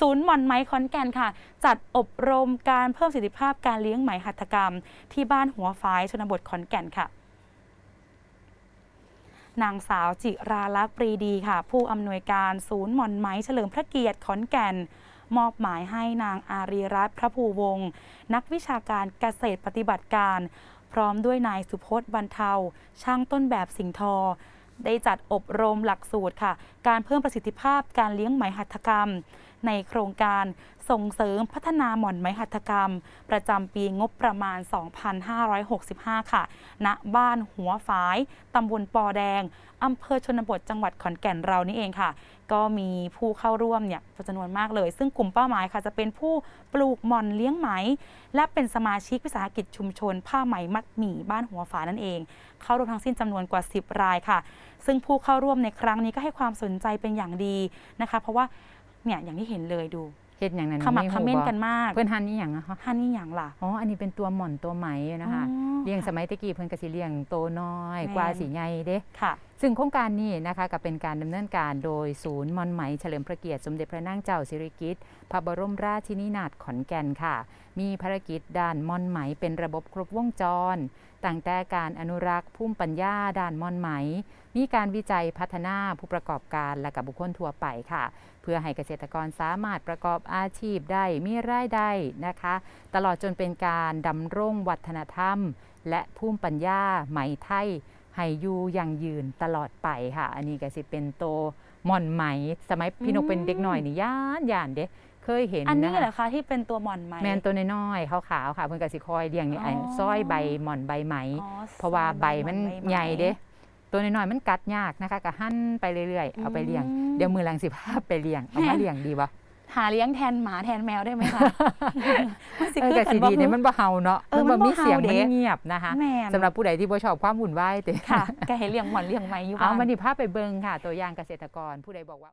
ศูนย์หม่อนไหมขอนแก่นค่ะ จัดอบรมการเพิ่มประสิทธิภาพการเลี้ยงไหมหัตถกรรม ที่บ้านหัวฝายชนบทขอนแก่นค่ะนางสาวจิราลักษ์ปรีดีค่ะ ผู้อำนวยการศูนย์หม่อนไหมเฉลิมพระเกียรติขอนแก่น มอบหมายให้นางอารีรัตน์พระภูวงศ์นักวิชาการเกษตรปฏิบัติการ พร้อมด้วยนายสุพจน์บรรเทา ช่างต้นแบบสิงห์ทอ ได้จัดอบรมหลักสูตรค่ะ การเพิ่มประสิทธิภาพการเลี้ยงไหมหัตถกรรมในโครงการส่งเสริมพัฒนาหม่อนไหมหัตถกรรม ประจำปีงบประมาณ 2565 ค่ะ ณ บ้านหัวฝาย ตำบลปอแดง อำเภอชนบทจังหวัดขอนแก่นเรานี่เองค่ะ ก็มีผู้เข้าร่วมเนี่ยจำนวนมากเลย ซึ่งกลุ่มเป้าหมายค่ะจะเป็นผู้ปลูกหม่อนเลี้ยงไหม และเป็นสมาชิกวิสาหกิจชุมชน ผ้าไหมมัดหมี่บ้านหัวฝานั่นเอง เข้าร่วมทั้งสิ้นจำนวนกว่า 10 รายค่ะ ซึ่งผู้เข้าร่วมในครั้งนี้ก็ให้ความสนใจเป็นอย่างดีนะคะ เพราะว่า เนี่ยอย่างที่เห็นเลยดูเฮ็ดอย่างนั้นขมักไเขม้นบ่กันมากเพื่อนฮันนี่อย่างนะคะฮันนี่อย่างล่ะอ๋ออันนี้เป็นตัวหม่อนตัวไหมนะคะอ๋อเลี้ยงสมัยตะกี้เพิ่นก็สิเลี้ยงโตน้อยแม่นกว่าสีใหญ่เด้ค่ะ ซึ่งโครงการนี้นะคะก็เป็นการดำเนินการโดยศูนย์มอนไหมเฉลิมพระเกียรติสมเด็จพระนางเจ้าสิริกิติ์พระบรมราชินีนาถขอนแก่นค่ะ มีภารกิจด้านมอนไหมเป็นระบบครบวงจรตั้งแต่การอนุรักษ์ภูมิปัญญาด้านมอนไหม มีการวิจัยพัฒนาผู้ประกอบการและกับบุคคลทั่วไปค่ะ เพื่อให้เกษตรกรสามารถประกอบอาชีพได้มีรายได้นะคะ ตลอดจนเป็นการดำรงวัฒนธรรม และภูมิปัญญาไหมไทยให้อยู่ยั่งยืนตลอดไปค่ะ อันนี้ก็สิเป็นโตม่อนไหม สมัยพี่นกเป็นเด็กหน่อยนี่ย่านย่านเด้ เคยเห็นอันนี้นะเหรคะอคะที่เป็นตัวหม่อนไหมแมนตัวน้อยๆขาวๆค่ะเพิ่นก็สิคอยเลี้ยงนี่ไอ้อ๋อซอยใบหม่อนใบไหมอ๋อเพราะว่าใบมันซอยใหญ่เด้ตัวน้อยๆมันกัดยากนะคะก็หั่นไปเรื่อยๆเอาไปเลี้ยงอืมเดี๋ยวมือหลังสิพาไปเลี้ยงเอามาเลี้ยงดีบ่หาเลี้ยงแทนหมาแทนแมวได้ไหมคะมันสิเออคือก็กันสิบ่ดีเนี่ยมันบ่เห่าเนาะเออมันมันบ่บ่มีเสียงเห่ามัเด้นเงียบนะคะแม่นสำหรับผู้ใดที่บ่ชอบความวุ่นวายเด้ค่ะแกเห็นเลี้ยงหม่อนเลี้ยงไหมอยู่เอาบ้านมานี่พาไปเบิ่งค่ะ ตัวอย่างเกษตรกรผู้ใดบอกว่า